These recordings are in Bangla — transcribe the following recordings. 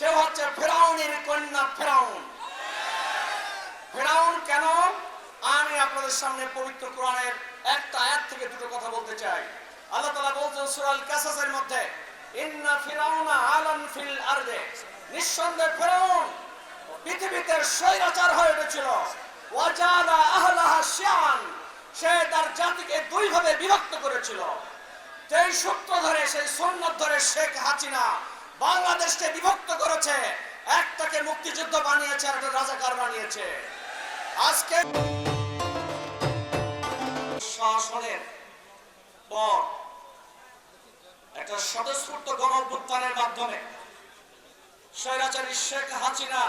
সে হচ্ছে ফেরাউনের কন্যা ফেরাউন। ফেরাউন কেন? আমি আপনাদের সামনে পবিত্র কোরআনের একটা আয়াত থেকে দুটো কথা বলতে চাই। আল্লাহ তাআলা বলছেন সূরা আল কাসাসের মধ্যে, ইন্না ফিরাউনা ফিল আরদে। ফেরাউন পৃথিবীতে স্বৈরাচার হয়ে উঠেছিল। ওয়াজালা শিয়ান। সে তার জাতিকে দুই ভাবে বিভক্ত করেছিল। সেই সূত্র ধরে, সেই সুন্নত ধরে শেখ হাসিনা বাংলাদেশকে বিভক্ত করেছে। একটাকে মুক্তিযুদ্ধ বানিয়েছে আর একটা রাজাকার বানিয়েছে। আজকে শাসনের পর একটা স্বতঃস্ফূর্ত গণ অভ্যুত্থানের মাধ্যমে স্বৈরাচারী শেখ হাসিনা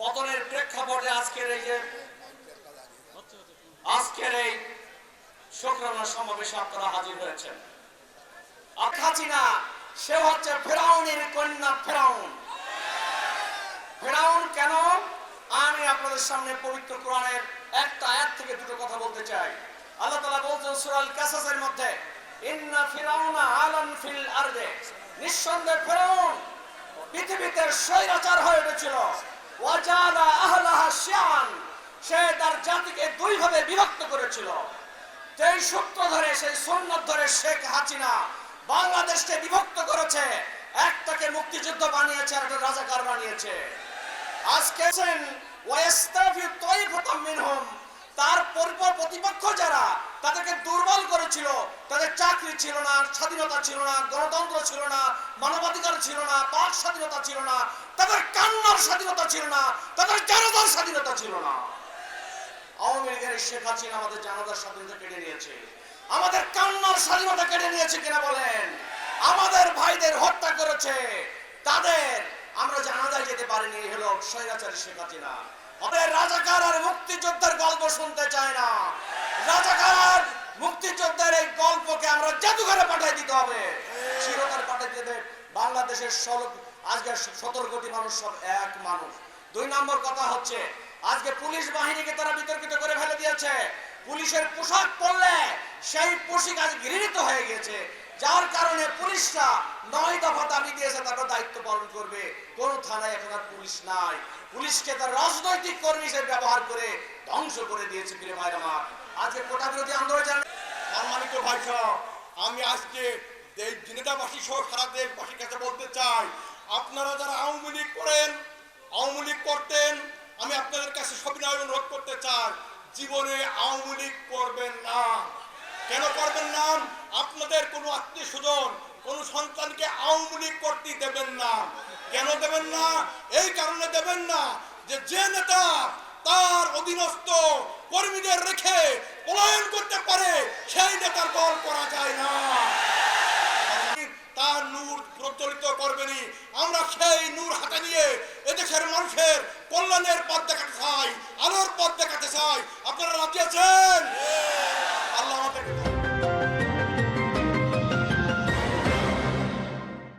পতনের প্রেক্ষাপটে আজকের এই যে আজকের এই শুক্রবার সমাবেশে আপনারা হাজির হয়েছেন। আর হাসিনা সে হচ্ছে ফেরাউনের কন্যা ফেরাউন। ফেরাউন কেন? আমি আপনাদের সামনে পবিত্র কোরআনের একটা আয়াত থেকে দুটো কথা বলতে চাই। আল্লাহ তাআলা বলছেন সূরা আল কাসাসের মধ্যে, ইন্না ফিরাউনা আলান ফিল আরদে। নিঃসন্দেহে ফেরাউন পৃথিবীতে স্বৈরাচার হয়ে উঠেছিল। ওয়াজালা আহলাহা শিয়ান। সে তার জাতিকে দুই ভাবে বিভক্ত করেছিল। সেই সূত্র ধরে, সেই সুন্নত ধরে শেখ হাসিনা বাংলাদেশকে বিভক্ত করেছে। একটাকে মুক্তিযুদ্ধ বানিয়েছে আর রাজাকার বানিয়েছে। আজকে তার প্রতিপক্ষ যারা, তাদেরকে দুর্বল করেছিল। তাদের চাকরি ছিল না, স্বাধীনতা ছিল না, গণতন্ত্র ছিল না, মানবাধিকার ছিল না বাক স্বাধীনতা ছিল না, তাদের কান্নার স্বাধীনতা ছিল না, তাদের জানাজার স্বাধীনতা ছিল না। আওয়ামী লীগের শেখ হাসিনা আমাদের জানাজার স্বাধীনতা কেড়ে নিয়েছে। আমাদের কান্নার স্বাধীনতা কেড়ে নিয়েছে কিনা বলেন। আমাদের ভাইদের হত্যা করেছে। তাদের আমরা জানাজায় যেতে পারিনি হলো স্বৈরাচারী শেখ আমাদের রাজাকার আর মুক্তিযোদ্ধার গল্প শুনতে চায় না। রাজাকার মুক্তিযোদ্ধার এই গল্পকে আমরা জাদুঘরে পাঠিয়ে দিতে হবে। চিরতরে পাঠিয়ে দিতে বাংলাদেশের সড়ক আজকে সতেরো কোটি মানুষ সব এক মানুষ। দুই নম্বর কথা হচ্ছে, আজকে পুলিশ বাহিনীকে তারা বিতর্কিত করে ফেলে দিয়েছে। পুলিশের পোশাক পরলে সেই পোশাক আজ ঘৃণিত হয়ে গেছে। যার কারণে পুলিশরা নয় দফা দাবি দিয়েছে তারা দায়িত্ব পালন করবে। কোন থানায় এখন আর পুলিশ নাই। পুলিশকে তার রাজনৈতিক কর্মী হিসেবে ব্যবহার করে ধ্বংস করে দিয়েছে প্রিয় ভাইরা আমার আজকে কোটা বিরোধী আন্দোলন জানেন সম্মানিত ভাই আমি আজকে এই জেনেদাবাসী সহ সারা দেশবাসীর কাছে বলতে চাই, আপনারা যারা আওয়ামী লীগ করেন, আওয়ামী লীগ করতেন, আমি আপনাদের কাছে সবিনয় অনুরোধ করতে চাই জীবনে আওয়ামী লীগ করবেন না। কেন করবেন না? আপনাদের কোনো আত্মীয় স্বজন কোন সন্তানকে আওয়ামী লীগ করতে দেবেন না। কেন দেবেন না? এই কারণে দেবেন না যে যে নেতা তার অধীনস্থ কর্মীদের রেখে পলায়ন করতে পারে, সেই নেতার দল করা যায় না। তার নূর প্রজ্বলিত করবেনি আমরা সেই নূর হাতে নিয়ে এদেশের মানুষের কল্যাণের পথ দেখাতে চাই আলোর পথ দেখাতে চাই। আপনারা রাজি আছেন?